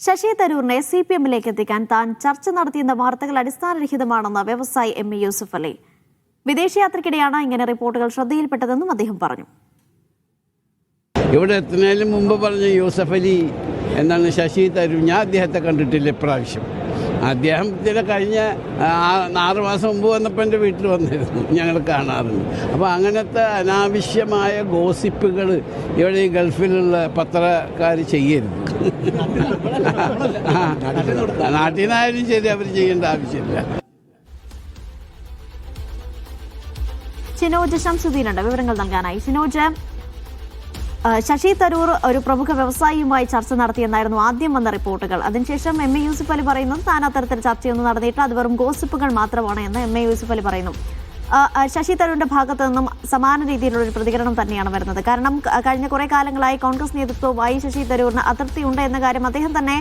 ശശി തരൂരിനെ C P എമ്മിലേക്ക് എത്തിക്കാൻ താൻ ചർച്ച നടത്തിയെന്ന വാർത്തകൾ അടിസ്ഥാനരഹിതമാണെന്ന് വ്യവസായി എം എ യൂസുഫ് അലി. വിദേശയാത്രയ്ക്കിടെയാണ് ഇങ്ങനെ റിപ്പോർട്ടുകൾ ശ്രദ്ധയിൽപ്പെട്ടതെന്നും അദ്ദേഹം പറഞ്ഞു. ഇവിടെ എത്തുന്നതിന് മുമ്പ് പറഞ്ഞ യൂസഫ് അലി എന്നാണ് ശശി തരൂർ ഞാൻ അദ്ദേഹത്തെ കണ്ടിട്ടില്ല ഇപ്രാവശ്യം. അദ്ദേഹം ചില കഴിഞ്ഞ ആറ് മാസം മുമ്പ് വന്നപ്പോൾ എന്റെ വീട്ടിൽ വന്നിരുന്നു ഞങ്ങൾ കാണാറുണ്ട്. അപ്പോൾ അങ്ങനത്തെ അനാവശ്യമായ ഗോസിപ്പുകൾ ഇവിടെ ഈ ഗൾഫിലുള്ള പത്രക്കാർ ചെയ്യരുത്. നാട്ടിൽ നിന്നായാലും ശരി അവർ ചെയ്യേണ്ട ആവശ്യമില്ല. ഷിനോജ് ശംസുദ്ദീനുണ്ട് വിവരങ്ങൾ നൽകാനായി. ഷിനോജ് ആ, ശശി തരൂർ ഒരു പ്രമുഖ വ്യവസായിയുമായി ചർച്ച നടത്തിയെന്നായിരുന്നു ആദ്യം വന്ന റിപ്പോർട്ടുകൾ. അതിനുശേഷം എം എ യൂസുഫ് അലി പറയുന്നു താൻ അത്തരത്തിൽ ചർച്ചയൊന്നും നടന്നിട്ടില്ല അത് വെറും ഗോസിപ്പുകൾ മാത്രമാണ് എന്ന് എം എ യൂസുഫ് അലി പറയുന്നു. ശശി തരൂരിന്റെ ഭാഗത്ത് നിന്നും സമാന രീതിയിലുള്ള ഒരു പ്രതികരണം തന്നെയാണ് വരുന്നത്. കാരണം കഴിഞ്ഞ കുറെ കാലങ്ങളായി കോൺഗ്രസ് നേതൃത്വവുമായി ശശി തരൂരിന് അതൃപ്തിയുണ്ട് എന്ന കാര്യം അദ്ദേഹം തന്നെ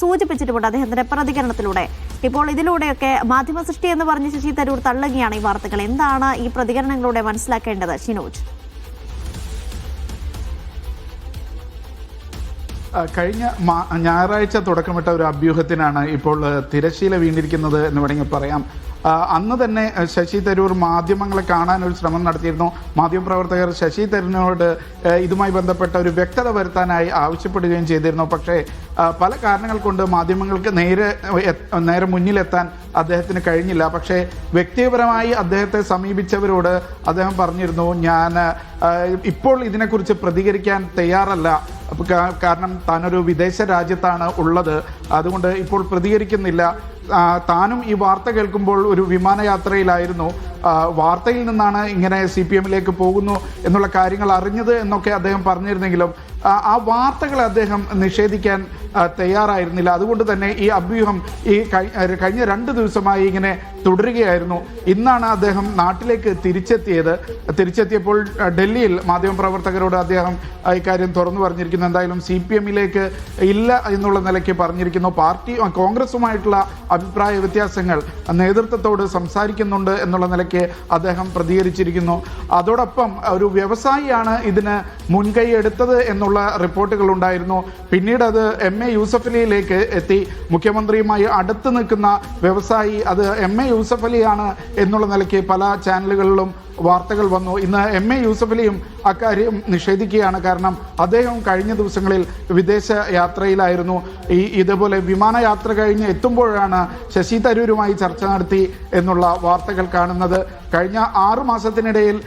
സൂചിപ്പിച്ചിട്ടുമുണ്ട്. അദ്ദേഹത്തിന്റെ പ്രതികരണത്തിലൂടെ. ഇപ്പോൾ ഇതിലൂടെയൊക്കെ മാധ്യമ സൃഷ്ടി എന്ന് പറഞ്ഞ് ശശി തരൂർ തള്ളുകയാണ് ഈ വാർത്തകൾ. എന്താണ് ഈ പ്രതികരണങ്ങളുടെ മനസ്സിലാക്കേണ്ടത്? ഷിനോജ്. കഴിഞ്ഞ ഞായറാഴ്ച തുടക്കമിട്ട ഒരു അഭ്യൂഹത്തിനാണ് ഇപ്പോൾ തിരശീല തിരശ്ശീല വീണിരിക്കുന്നത് എന്ന് വേണമെങ്കിൽ പറയാം. അന്ന് തന്നെ ശശി തരൂർ മാധ്യമങ്ങളെ കാണാൻ ഒരു ശ്രമം നടത്തിയിരുന്നു. മാധ്യമപ്രവർത്തകർ ശശി തരൂരിനോട് ഇതുമായി ബന്ധപ്പെട്ട ഒരു വ്യക്തത വരുത്താനായി ആവശ്യപ്പെടുകയും ചെയ്തിരുന്നു. പക്ഷേ പല കാരണങ്ങൾ കൊണ്ട് മാധ്യമങ്ങൾക്ക് നേരെ നേരെ മുന്നിലെത്താൻ അദ്ദേഹത്തിന് കഴിഞ്ഞില്ല. പക്ഷേ വ്യക്തിപരമായി അദ്ദേഹത്തെ സമീപിച്ചവരോട് അദ്ദേഹം പറഞ്ഞിരുന്നു ഞാൻ ഇപ്പോൾ ഇതിനെക്കുറിച്ച് പ്രതികരിക്കാൻ തയ്യാറല്ല. കാരണം താനൊരു വിദേശ രാജ്യത്താണ് ഉള്ളത്. അതുകൊണ്ട് ഇപ്പോൾ പ്രതികരിക്കുന്നില്ല. താനും ഈ വാർത്ത കേൾക്കുമ്പോൾ ഒരു വിമാനയാത്രയിലായിരുന്നു. വാർത്തയിൽ നിന്നാണ് ഇങ്ങനെ സി പി എമ്മിലേക്ക് പോകുന്നു എന്നുള്ള കാര്യങ്ങൾ അറിഞ്ഞത് എന്നൊക്കെ അദ്ദേഹം പറഞ്ഞിരുന്നെങ്കിലും ആ, വാർത്തകളെ അദ്ദേഹം നിഷേധിക്കാൻ തയ്യാറായിരുന്നില്ല. അതുകൊണ്ട് തന്നെ ഈ അഭ്യൂഹം ഈ കഴിഞ്ഞ രണ്ട് ദിവസമായി ഇങ്ങനെ തുടരുകയായിരുന്നു. ഇന്നാണ് അദ്ദേഹം നാട്ടിലേക്ക് തിരിച്ചെത്തിയത്. തിരിച്ചെത്തിയപ്പോൾ ഡൽഹിയിൽ മാധ്യമപ്രവർത്തകരോട് അദ്ദേഹം ഇക്കാര്യം തുറന്നു പറഞ്ഞിരിക്കുന്നു. എന്തായാലും സി പി എമ്മിലേക്ക് ഇല്ല എന്നുള്ള നിലയ്ക്ക് പറഞ്ഞിരിക്കുന്നു. പാർട്ടി കോൺഗ്രസുമായിട്ടുള്ള അഭിപ്രായ വ്യത്യാസങ്ങൾ നേതൃത്വത്തോട് സംസാരിക്കുന്നുണ്ട് എന്നുള്ള നിലയ്ക്ക് അദ്ദേഹം പ്രതികരിച്ചിരിക്കുന്നു. അതോടൊപ്പം ഒരു വ്യവസായിയാണ് ഇതിന് മുൻകൈ എടുത്തത് എന്നുള്ള റിപ്പോർട്ടുകൾ ഉണ്ടായിരുന്നു. പിന്നീട് അത് എം എ യൂസഫ് അലിയിലേക്ക് എത്തി. മുഖ്യമന്ത്രിയുമായി അടുത്ത് നിൽക്കുന്ന വ്യവസായി അത് എം എ യൂസഫലിയാണ് എന്നുള്ള നിലയ്ക്ക് പല ചാനലുകളിലും വാർത്തകൾ വന്നു. ഇന്ന് എം എ യൂസഫലിയും അക്കാര്യം നിഷേധിക്കുകയാണ്. കാരണം അദ്ദേഹം കഴിഞ്ഞ ദിവസങ്ങളിൽ വിദേശ യാത്രയിലായിരുന്നു. ഈ ഇതേപോലെ വിമാനയാത്ര കഴിഞ്ഞ് എത്തുമ്പോഴാണ് ശശി തരൂരുമായി ചർച്ച നടത്തി എന്നുള്ള വാർത്തകൾ കാണുന്നത്. കഴിഞ്ഞ ആറു മാസത്തിനിടയിൽ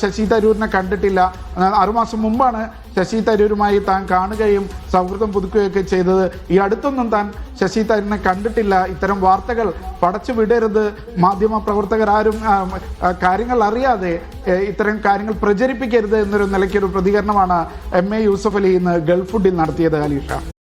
ശശി തരൂരിനെ കണ്ടിട്ടില്ല. ആറുമാസം മുമ്പാണ് ശശി തരൂരുമായി താൻ കാണുകയും സൗഹൃദം പുതുക്കുകയൊക്കെ ചെയ്തത്. ഈ അടുത്തൊന്നും താൻ ശശി തരൂരിനെ കണ്ടിട്ടില്ല. ഇത്തരം വാർത്തകൾ പടച്ചു വിടരുത്. മാധ്യമ പ്രവർത്തകരാരും കാര്യങ്ങൾ കാര്യങ്ങൾ അറിയാതെ ഇത്തരം കാര്യങ്ങൾ പ്രചരിപ്പിക്കരുത് എന്നൊരു നിലയ്ക്കൊരു പ്രതികരണമാണ് എം എ യൂസഫ് അലി ഇന്ന് ഗൾഫ് നടത്തിയത് അലീഷ.